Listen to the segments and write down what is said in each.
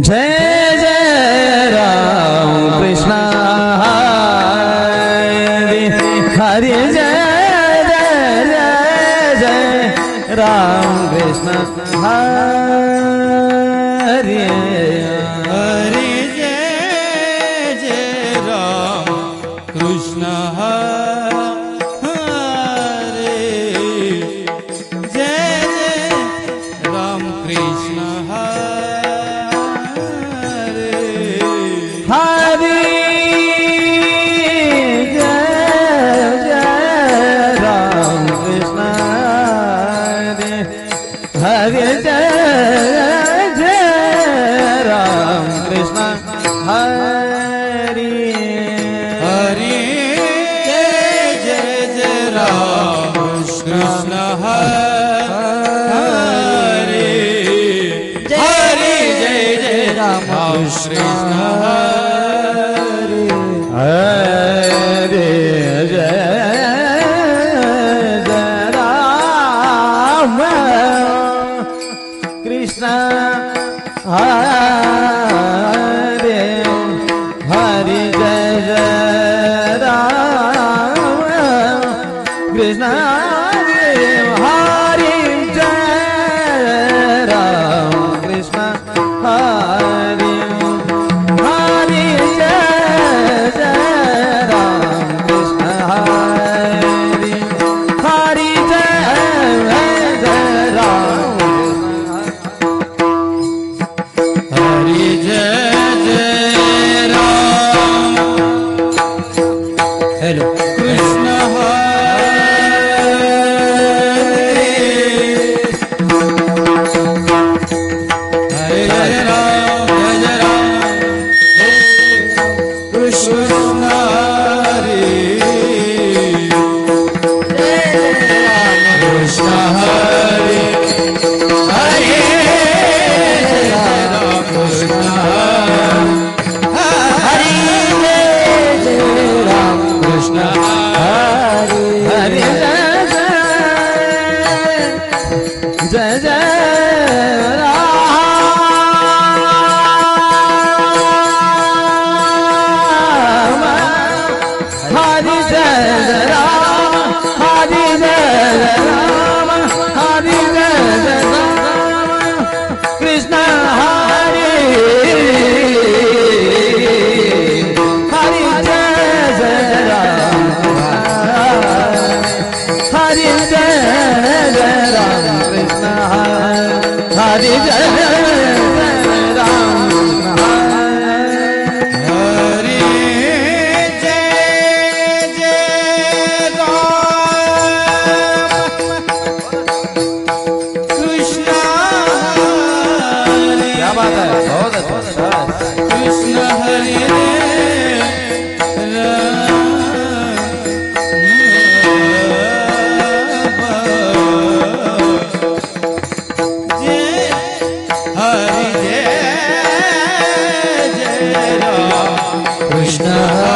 જય três. Krishna.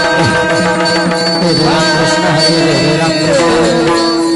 जय राम कृष्ण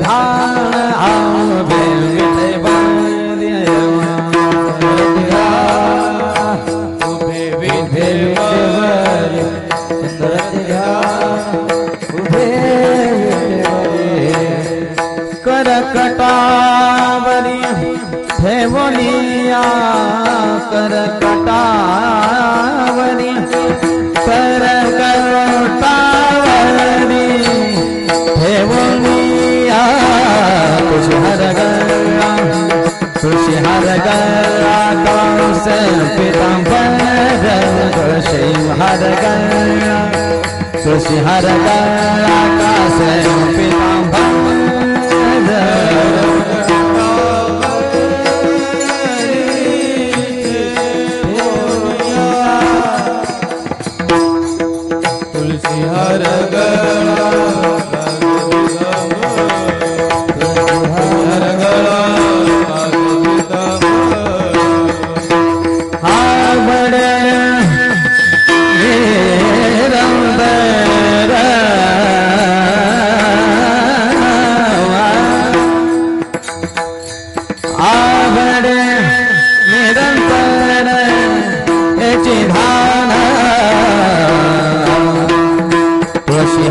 राधा हर गळा तुझी हर गळा कांस पितांबर तुझी हर गळा तुझी हर गळा कांस पितांबर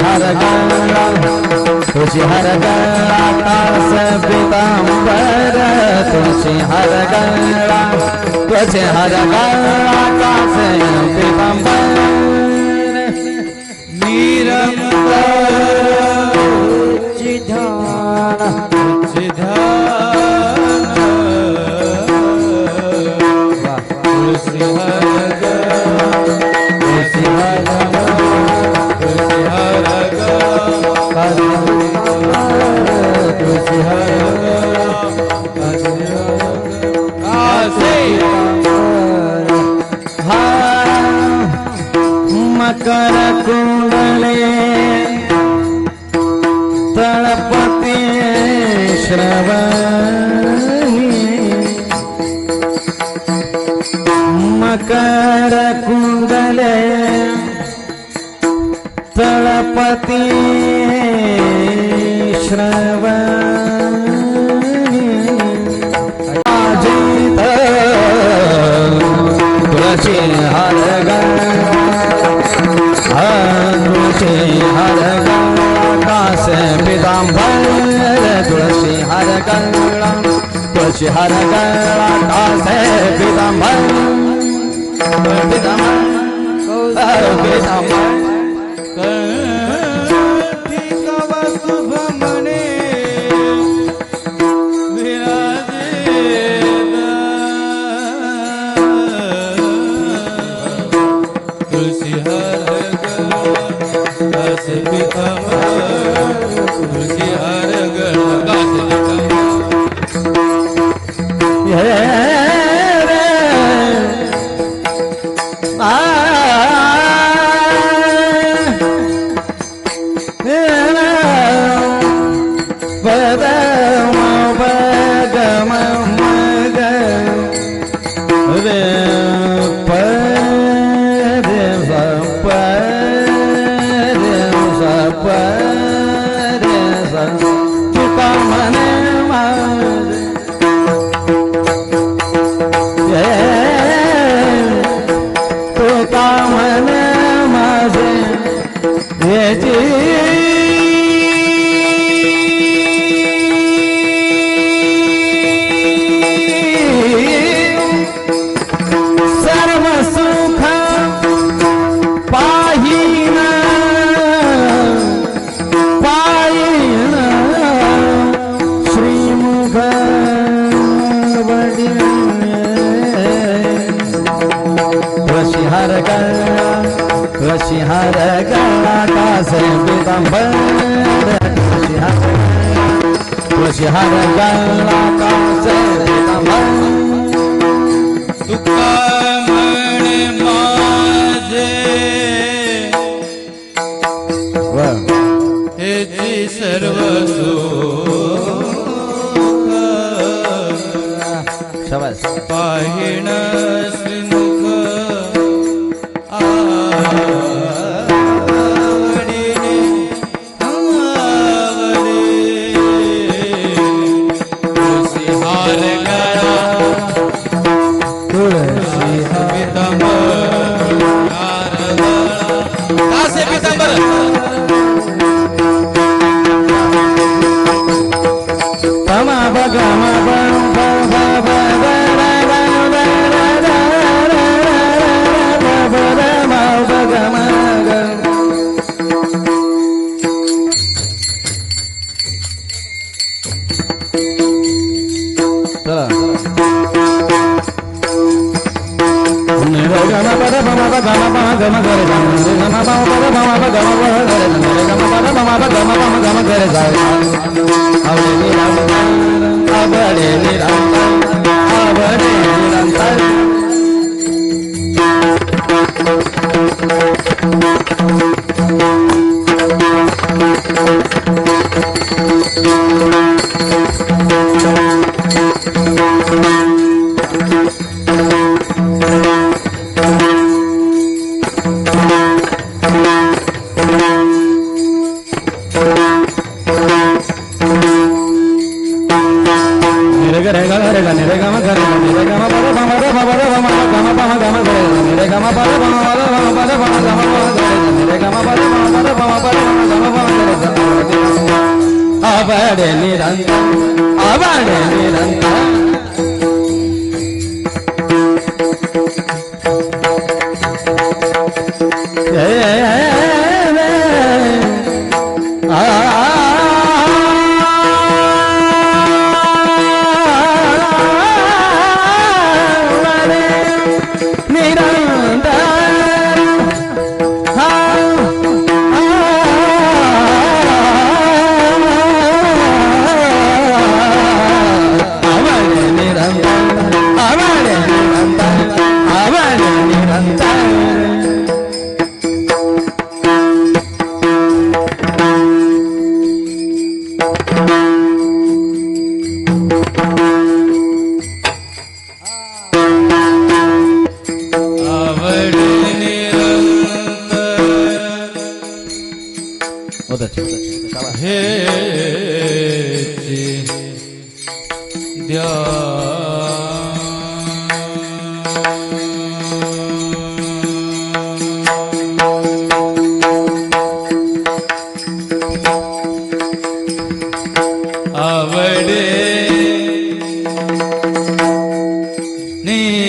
हर गळा तुळशी हर गळा कास पितांबर तुळशी हर गळा तुळशी हर गळा कास पितांबर। पति हे Nee.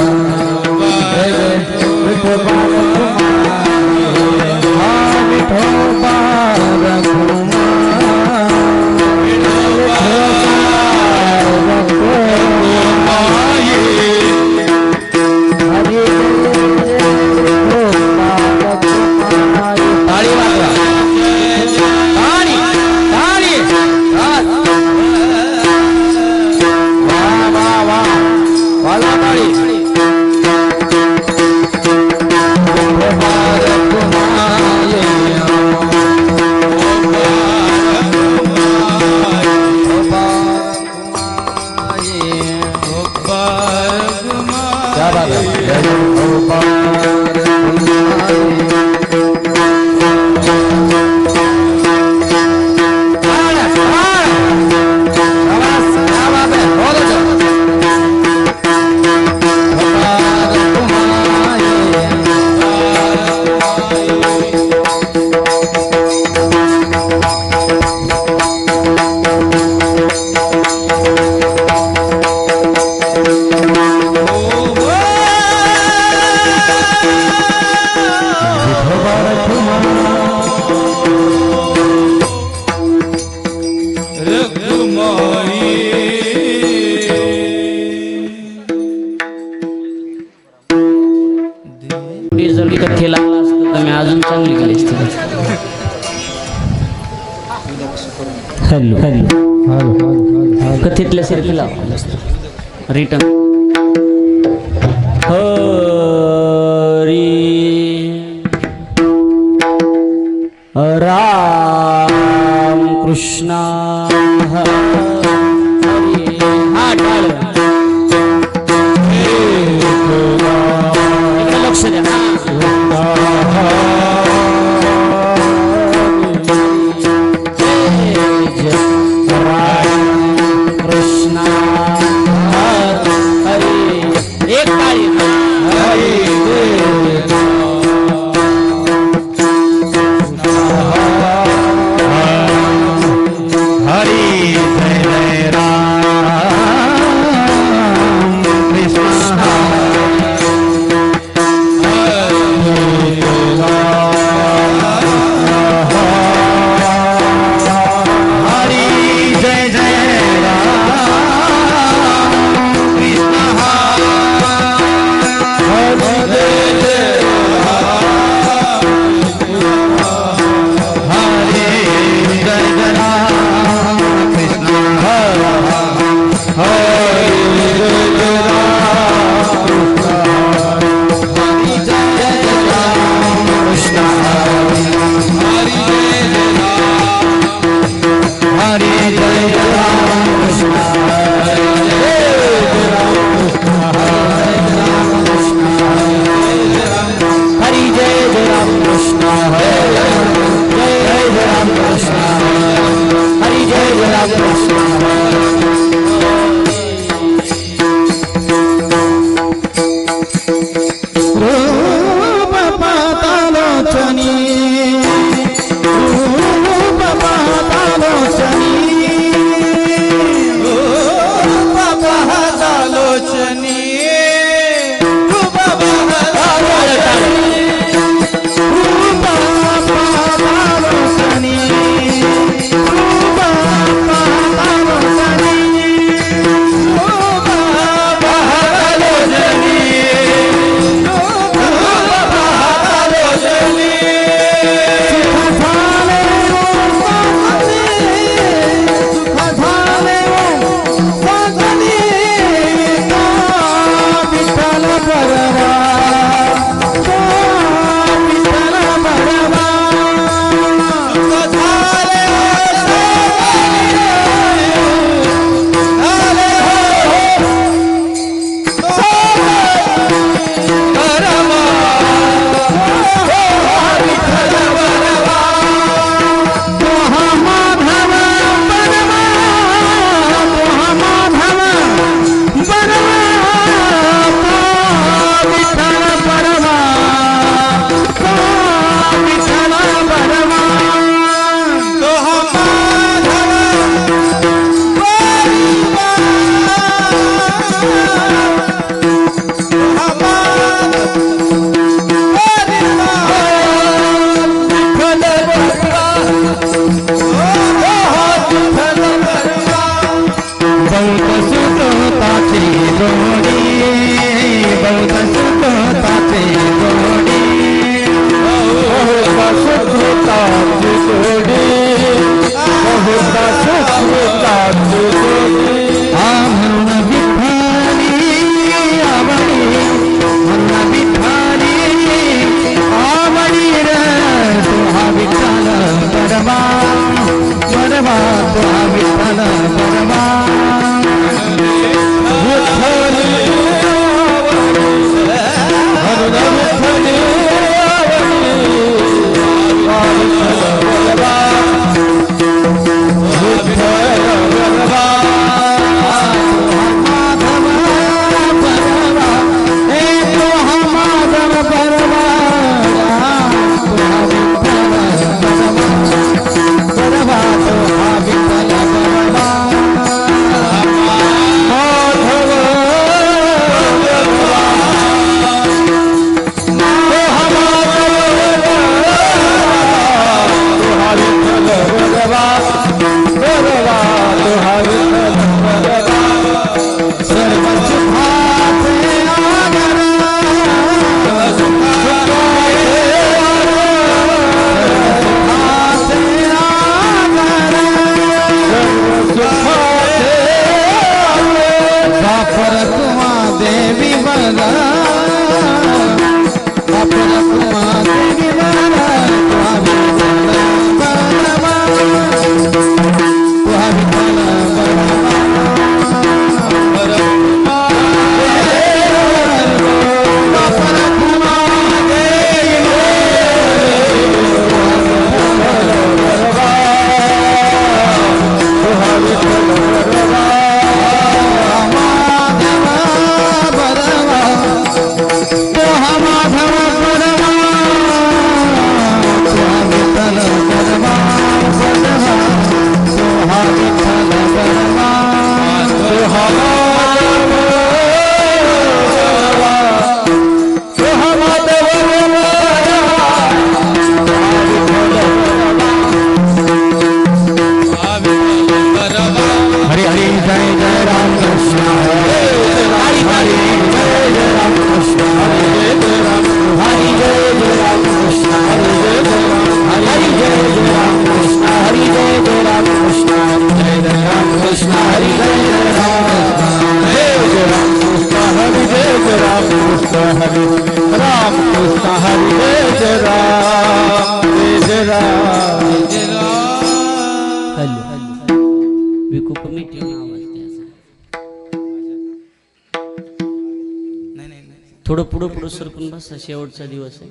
సిరిపిల్ల రిటర్న్ Baba शेवटचा दिवस आहे.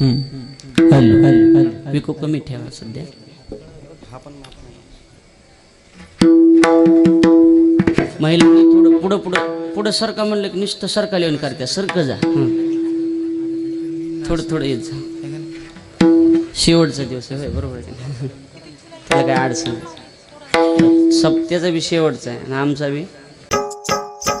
हॅलो हॅलो विकू कमी ठेवा सध्या महिलांनी थोडं पुढं पुढं पुढं सरका म्हणलं की नुसतं सरका लिहून करत्या सरक जा. थोडं थोडं येत जा शेवटचा दिवस आहे बरोबर? त्याला काय अडचण. सप्त्याचा बी शेवटचा आहे आणि आमचा बी